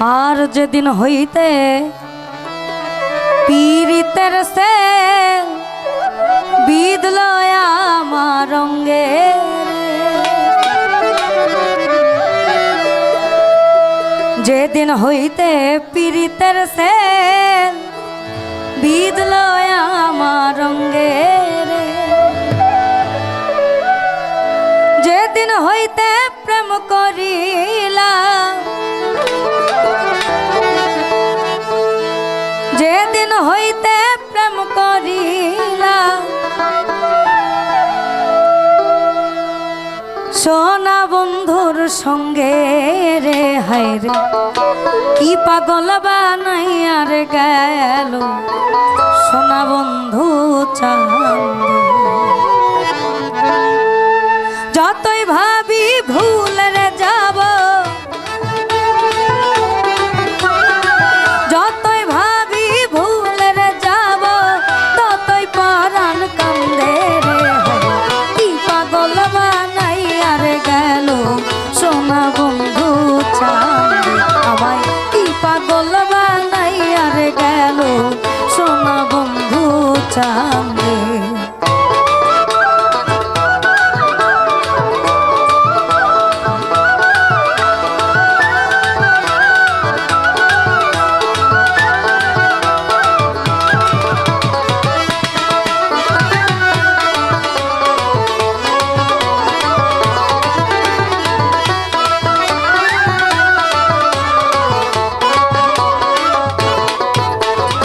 আর যেদিন হইতে পীড়িতের সে বিদল আমার রঙ্গে যেদিন হইতে পীড়িতের সে বিদল যেদিন হইতে প্রেম না সোনা বন্ধুর সঙ্গে রে হাইরে কি পাগল বানাই আর গেল। সোনা বন্ধু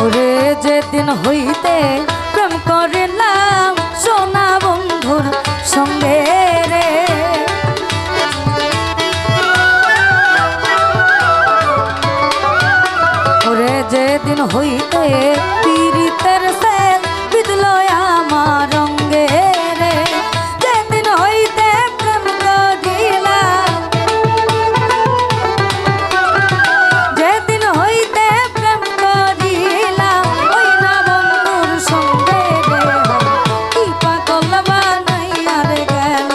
ওরে যেদিন হইতে যেদিন হইতে পীড়িতের সেল বিদল আমার রঙ্গে রে। যেদিন হইতে প্রেম করিলাম যেদিন হইতে প্রেম করিলাম ওই না বন্ধুর সঙ্গে রে। কি পাগল বানাইয়া রে গেল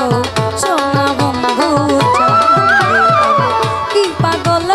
সোনা বন্ধু কি পাগল